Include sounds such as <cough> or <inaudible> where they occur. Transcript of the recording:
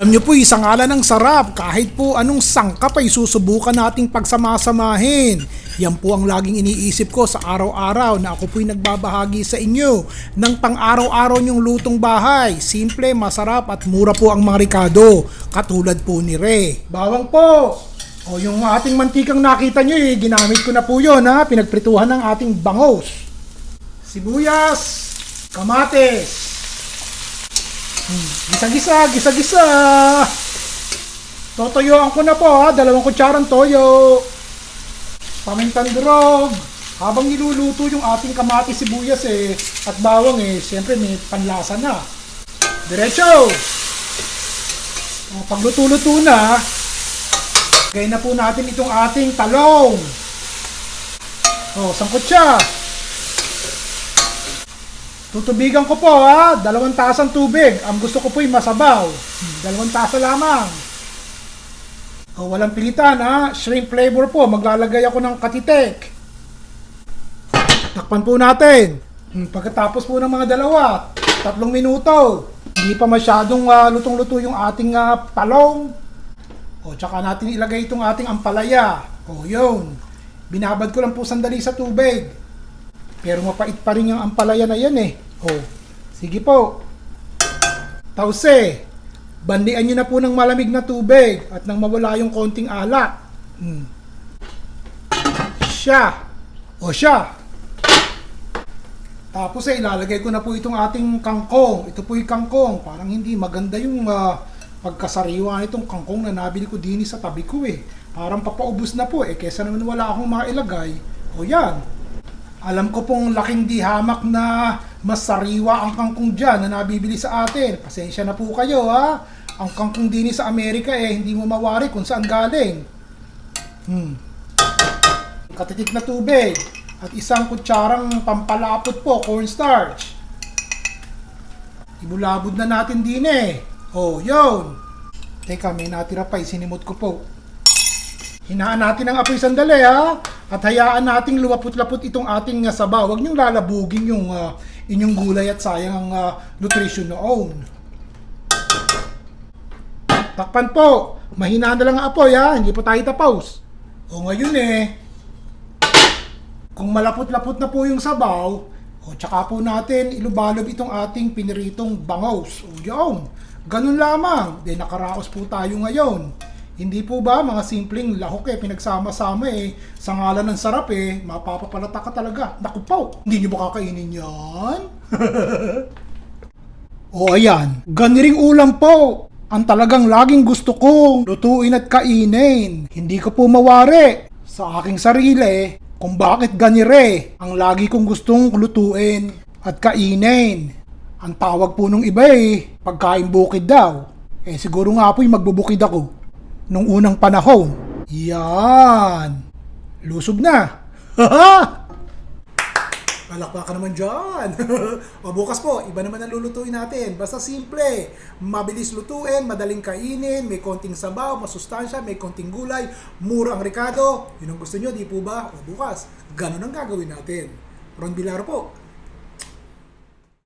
Alam niyo po, isang ala ng sarap. Kahit po anong sangkap ay susubukan nating pagsamasamahin. Yan po ang laging iniisip ko sa araw-araw na ako po'y nagbabahagi sa inyo ng pang-araw-araw niyong lutong bahay. Simple, masarap at mura po ang mga rikado. Katulad po ni Re. Bawang po! O yung ating mantikang nakita niyo eh, ginamit ko na po yun ha. Pinagprituhan ng ating bangos. Sibuyas, kamates, Gisa-gisa, gisa-gisa. Totoyoan ko na po ha, dalawang kutsarang toyo. Pamintang durog. Habang niluluto yung ating kamati sibuyas eh, at bawang eh, siyempre may panlasa na. Diretso! O, pagluto-luto na, gaya na po natin itong ating talong. O, sangkot siya. Tutubigan ko po ha, dalawang tasang tubig. Ang gusto ko po ay masabaw. Dalawang tasa lamang. O, walang pilitan ha, shrimp flavor po. Maglalagay ako ng katitek. Takpan po natin. Hmm, Pagkatapos po ng mga dalawa, tatlong minuto. Hindi pa masyadong ah, lutong-luto yung ating ah, talong. O, tsaka natin ilagay itong ating ampalaya. O, yun. Binabad ko lang po sandali sa tubig. Pero mapait pa rin yung ampalaya na yan eh. Oh, sige po. Tause, bandian nyo na po ng malamig na tubig at nang mawala yung konting alak. Hmm. Siya. O siya. Tapos eh, ilalagay ko na po itong ating kangkong. Ito po yung kangkong. Parang hindi maganda yung ah, pagkasariwa nitong kangkong na nabili ko din sa tabi ko eh. Parang papaubos na po eh. Kesa naman wala akong mailagay. O yan. Alam ko pong laking di hamak na mas sariwa ang kangkong dyan na nabibili sa atin. Pasensya na po kayo ha. Ang kangkong din sa Amerika eh, hindi mo mawari kung saan galing. Hmm. Katitik na tubig. At isang kutsarang pampalapot po, cornstarch. Ibulabod na natin din eh. Oh, yun. Teka, may natira pa. Isinimot ko po. Hinaan natin ang apoy sandali ha. At hayaan nating luwapot-lapot itong ating uh, sabaw. Huwag niyong lalabugin yung ah, inyong gulay at sayang ang ah, nutrition noon. Takpan po. Mahina na lang ang apoy ha. Hindi pa tayo tapos. O ngayon eh. Kung malapot-lapot na po yung sabaw, o tsaka po natin ilubalob itong ating piniritong bangos. O yun. Ganun lamang. Then nakaraos po tayo ngayon. Hindi po ba mga simpleng lahok eh, pinagsama-sama eh, sa ngalan ng sarap eh, mapapapalata ka talaga. Naku po, hindi nyo ba kakainin yan? <laughs> o ayan, ganiring ulam po. Ang talagang laging gusto kong lutuin at kainin. Hindi ko po mawari sa aking sarili kung bakit ganire ang lagi kong gustong lutuin at kainin. Ang tawag po nung iba eh, pagkain bukid daw. Eh siguro nga po'y magbubukid ako nung unang panahon. Yan! Lusob na! Haha! <laughs> Palakpakan naman dyan! <laughs> o bukas po, iba naman ang lulutuin natin. Basta simple. Mabilis lutuin, madaling kainin, may konting sabaw, masustansya, may konting gulay, mura ang rekado. Yun ang gusto nyo, di po ba? O bukas, ganun ang gagawin natin. Ron Bilar po,